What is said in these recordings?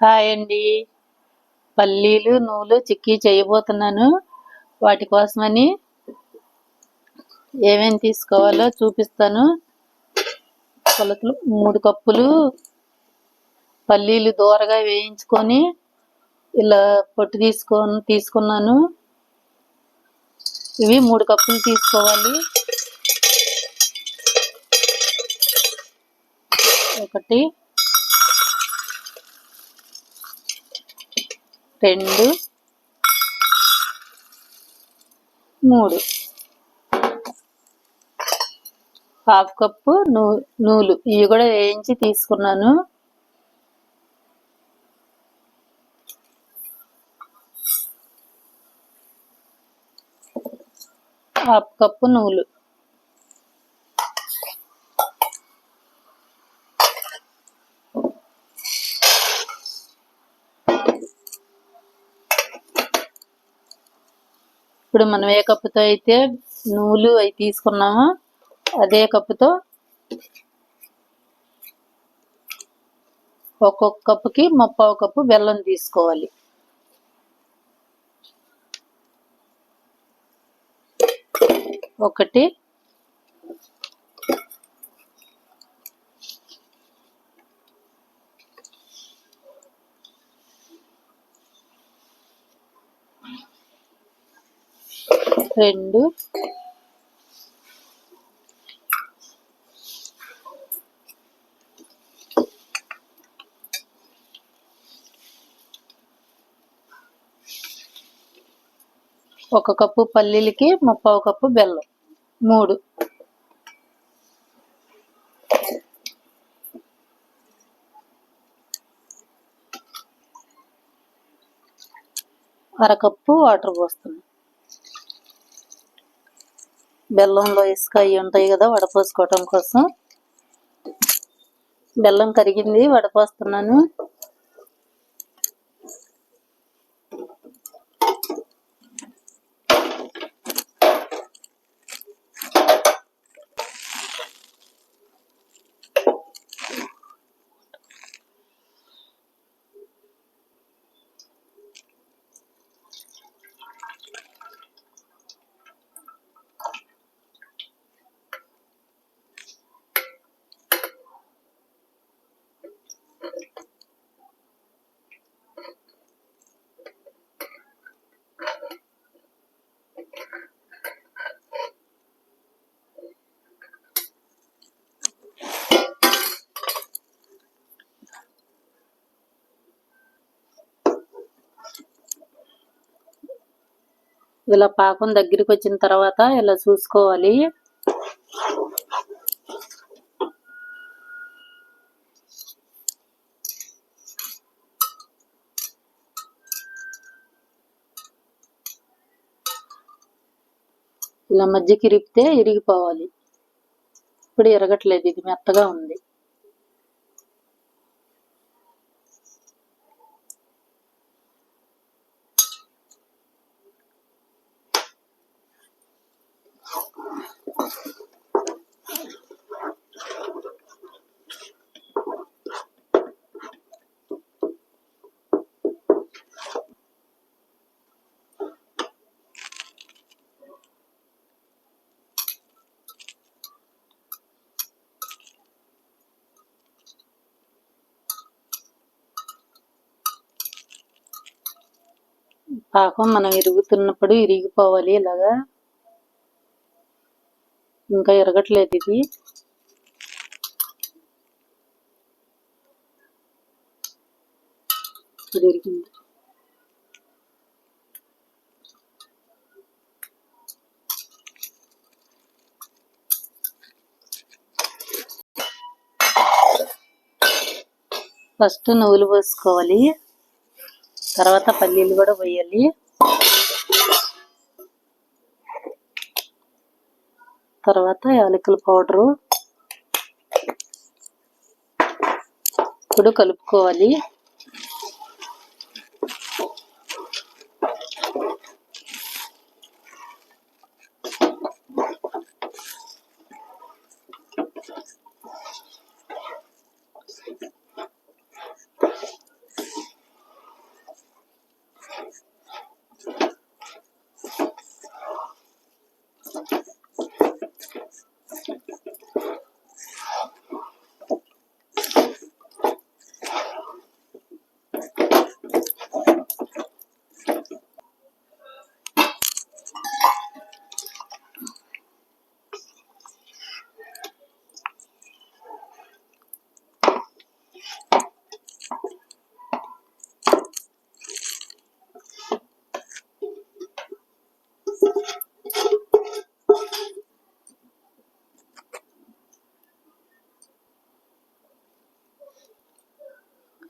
Hi అండి. పల్లీలు నువ్వులు చిక్కీ చేయబోతున్నాను. వాటి కోసమని ఏమేమి తీసుకోవాలో చూపిస్తాను. కొలతలు మూడు కప్పులు పల్లీలు దూరగా వేయించుకొని ఇలా పొట్టు తీసుకొని తీసుకున్నాను. ఇవి మూడు కప్పులు తీసుకోవాలి. ఒకటి రెండు మూడు. హాఫ్ కప్పు నూ నూలు. ఇవి కూడా వేయించి తీసుకున్నాను. హాఫ్ కప్పు నూలు. ఇప్పుడు మనం ఏ కప్పుతో అయితే నూలు అవి తీసుకున్నామో అదే కప్పుతో ఒక్కొక్క కప్పుకి ముప్పావు కప్పు బెల్లం తీసుకోవాలి. ఒకటి రెండు. ఒక కప్పు పల్లీలకి ముప్పావు కప్పు బెల్లం. మూడు. అరకప్పు వాటర్ పోస్తున్నాం. బెల్లంలో ఇసుక అవి ఉంటాయి కదా వడపోసుకోవటం కోసం. బెల్లం కరిగింది వడపోస్తున్నాను. ఇలా పాకం దగ్గరికి వచ్చిన తర్వాత ఇలా చూసుకోవాలి. ఇలా మధ్యకి ఇరిపితే ఇరిగిపోవాలి. ఇప్పుడు ఇరగట్లేదు ఇది మెత్తగా ఉంది. పాకం మనం ఇరుగుతున్నప్పుడు ఇరిగిపోవాలి ఇలాగా ఇంకా ఇరగట్లేదు ఇది. ఫస్ట్ నువ్వులు పోసుకోవాలి. తర్వాత పల్లీలు కూడా పోయాలి. తర్వాత యాలకుల పౌడరు. ఇప్పుడు కలుపుకోవాలి.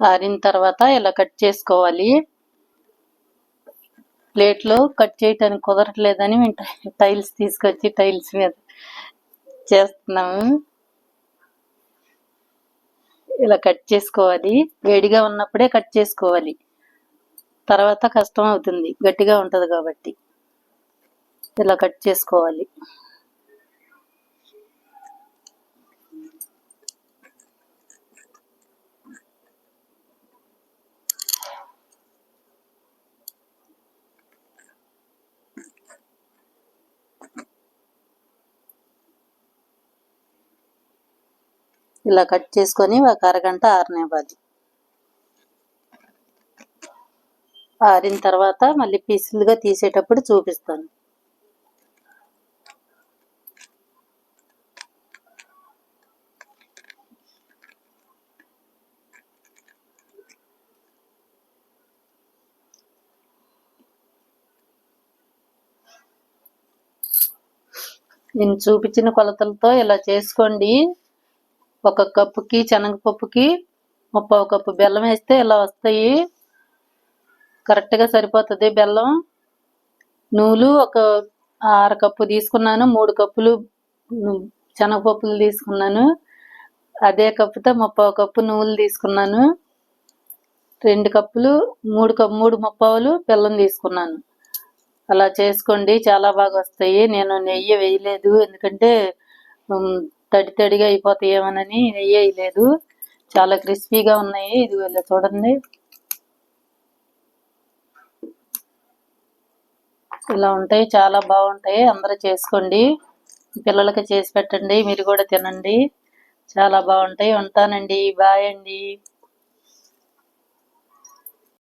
ఆరిన తర్వాత ఇలా కట్ చేసుకోవాలి. ప్లేట్లో కట్ చేయటానికి కుదరట్లేదని మేము టైల్స్ తీసుకొచ్చి టైల్స్ మీద చేస్తున్నాము. ఇలా కట్ చేసుకోవాలి. వేడిగా ఉన్నప్పుడే కట్ చేసుకోవాలి. తర్వాత కష్టం అవుతుంది. గట్టిగా ఉంటుంది కాబట్టి. ఇలా కట్ చేసుకోవాలి. ఇలా కట్ చేసుకొని ఒక అరగంట ఆరనివ్వాలి. ఆరిన తర్వాత మళ్ళీ పీసులుగా తీసేటప్పుడు చూపిస్తాను. నేను చూపించిన కొలతలతో ఇలా చేసుకోండి. ఒక కప్పుకి శనగపప్పుకి ముప్పై కప్పు బెల్లం వేస్తే ఇలా వస్తాయి. కరెక్ట్గా సరిపోతుంది బెల్లం. నూలు ఒక ఆరు కప్పు తీసుకున్నాను మూడు కప్పులు శనగపప్పులు తీసుకున్నాను. అదే కప్పుతో ముప్పై కప్పు నువ్వులు తీసుకున్నాను. రెండు కప్పులు మూడు కప్పు మూడు ముప్పావులు బెల్లం తీసుకున్నాను. అలా చేసుకోండి చాలా బాగా వస్తాయి. నేను నెయ్యి వేయలేదు ఎందుకంటే తడి తడిగా అయిపోతాయేమోనని నెయ్యి వేయలేదు. చాలా క్రిస్పీగా ఉన్నాయి. ఇది వెళ్ళి చూడండి. ఇలా ఉంటాయి. చాలా బాగుంటాయి. అందరూ చేసుకోండి. పిల్లలకి చేసి పెట్టండి. మీరు కూడా తినండి. చాలా బాగుంటాయి. ఉంటానండి. బాయ్ అండి.